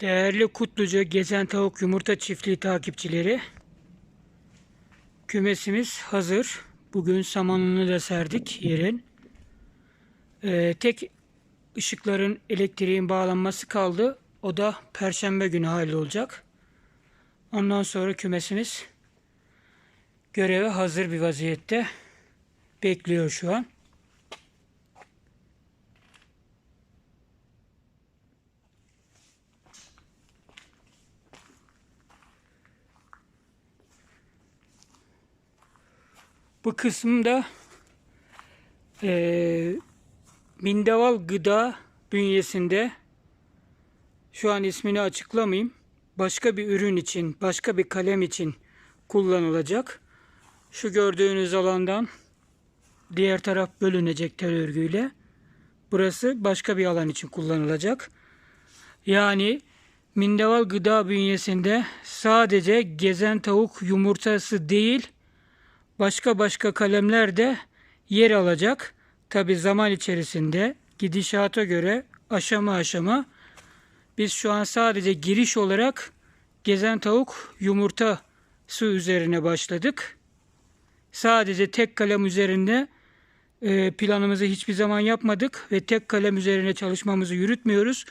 Değerli Kutluca Gezen Tavuk Yumurta Çiftliği takipçileri, kümesimiz hazır. Bugün samanını da serdik yerin. Ee, tek ışıkların elektriğin bağlanması kaldı. O da Perşembe günü hallolacak. Ondan sonra kümesimiz göreve hazır bir vaziyette bekliyor şu an. Bu kısımda eee Mindeval Gıda bünyesinde şu an ismini açıklamayayım. Başka bir ürün için, başka bir kalem için kullanılacak. Şu gördüğünüz alandan diğer taraf bölünecek tel örgüyle. Burası başka bir alan için kullanılacak. Yani Mindeval Gıda bünyesinde sadece gezen tavuk yumurtası değil, başka başka kalemler de yer alacak. Tabi zaman içerisinde gidişata göre aşama aşama biz şu an sadece giriş olarak gezen tavuk yumurta su üzerine başladık. Sadece tek kalem üzerinde e, planımızı hiçbir zaman yapmadık ve tek kalem üzerine çalışmamızı yürütmüyoruz.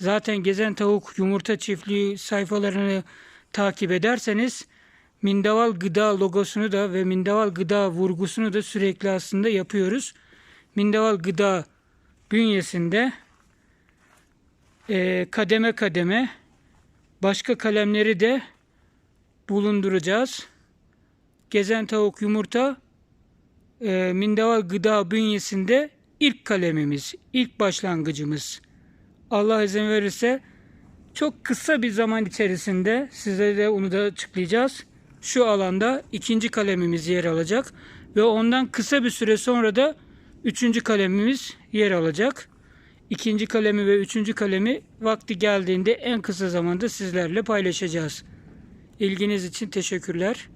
Zaten gezen tavuk yumurta çiftliği sayfalarını takip ederseniz Mindaval Gıda logosunu da ve Mindaval Gıda vurgusunu da sürekli aslında yapıyoruz. Mindaval Gıda bünyesinde e, kademe kademe başka kalemleri de bulunduracağız. Gezen Tavuk Yumurta e, Mindaval Gıda bünyesinde ilk kalemimiz, ilk başlangıcımız. Allah izin verirse çok kısa bir zaman içerisinde size de onu da açıklayacağız. Şu alanda ikinci kalemimiz yer alacak ve ondan kısa bir süre sonra da üçüncü kalemimiz yer alacak. İkinci kalemi ve üçüncü kalemi vakti geldiğinde en kısa zamanda sizlerle paylaşacağız. İlginiz için teşekkürler.